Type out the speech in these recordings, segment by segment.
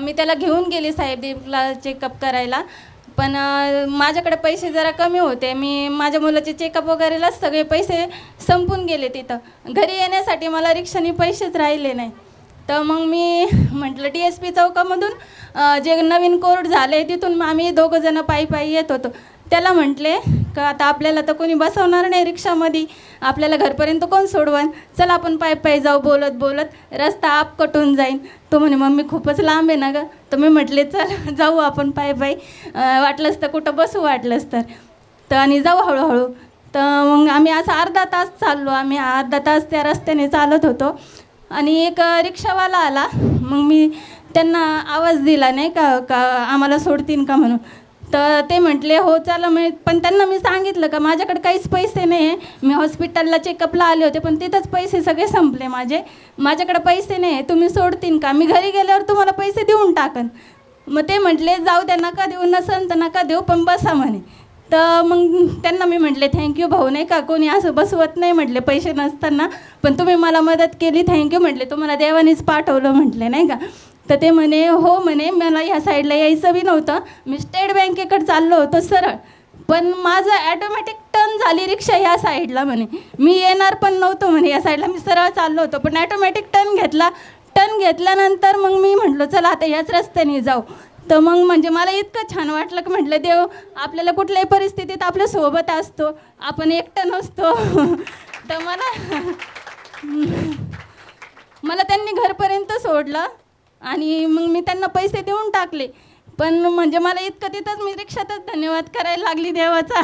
मी त्याला घेऊन गेले साहेबला चेकअप करायला. पण माझ्याकडे पैसे जरा कमी होते. मी माझ्या मुलाचे चेकअप वगैरेलाच सगळे पैसे संपून गेले तिथं. घरी येण्यासाठी मला रिक्षाने पैसेच राहिले नाही. तर मग मी म्हटलं डी एस पी चौकामधून जे नवीन कोर्ट झाले तिथून आम्ही दोघंजणं पायी पायी येत होतो. त्याला म्हटले का आता आपल्याला तर कोणी बसवणार नाही रिक्षामध्ये? आपल्याला घरपर्यंत कोण सोडवान? चल आपण पाय पायी जाऊ बोलत बोलत रस्ता आप कटून जाईन. तो म्हणे मम्मी खूपच लांब आहे ना गं. तर मी म्हटले चल जाऊ आपण पाय पाय. वाटलंच तर कुठं बसू वाटलंच तर. तर आणि जाऊ हळूहळू. तर मग आम्ही असं अर्धा तास चाललो. आम्ही अर्धा तास त्या रस्त्याने चालत होतो. आणि एक रिक्षावाला आला. मग मी त्यांना आवाज दिला नाही का का आम्हाला सोडतीन का? म्हणून. तर ते म्हटले हो चला. मी पण त्यांना मी सांगितलं का माझ्याकडे काहीच पैसे नाही आहे. मी हॉस्पिटलला चेकअपला आले होते पण तिथंच पैसे सगळे संपले माझे. माझ्याकडे पैसे नाही आहे. तुम्ही सोडतीन का? मी घरी गेल्यावर तुम्हाला पैसे देऊन टाकन. मग ते म्हटले जाऊ द्या नका देऊ नसन तर नका देऊ पण बसा म्हणे. तर मग त्यांना मी म्हटले थँक्यू भाऊ नाही का? कोणी असं बसवत नाही म्हटले पैसे नसताना. पण तुम्ही मला मदत केली थँक्यू म्हटले. तुम्हाला देवानीच पाठवलं म्हटले नाही का? तर ते म्हणे हो म्हणे मला ह्या साईडला यायचं बी नव्हतं. मी स्टेट बँकेकडे चाललो होतो सरळ. पण माझं ॲटोमॅटिक टर्न झाली रिक्षा ह्या साईडला म्हणे. मी येणार पण नव्हतो म्हणे या साईडला मी सरळ चाललो होतो. पण ॲटोमॅटिक टर्न घेतला. टर्न घेतल्यानंतर मग मी म्हटलं चला आता याच रस्त्याने जाऊ. तर मग म्हणजे मला इतकं छान वाटलं की म्हटलं देव आपल्याला कुठल्याही परिस्थितीत आपल्यासोबत असतो. आपण एकटं नसतो. तर मला मला त्यांनी घरपर्यंत सोडलं. आणि मग मी त्यांना पैसे देऊन टाकले. पण म्हणजे मला इतकं तिथंच मी रिक्षातच धन्यवाद करायला लागली देवाचा.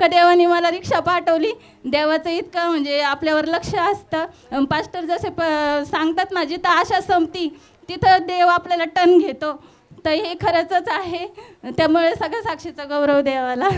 का देवाने मला रिक्षा पाठवली. देवाचं इतकं म्हणजे आपल्यावर लक्ष असतं. पास्टर जसे प सांगतात ना जिथं आशा संपती तिथं देव आपल्याला टन घेतो. तर हे खरंच आहे. त्यामुळे सगळं साक्षीचा गौरव देवाला.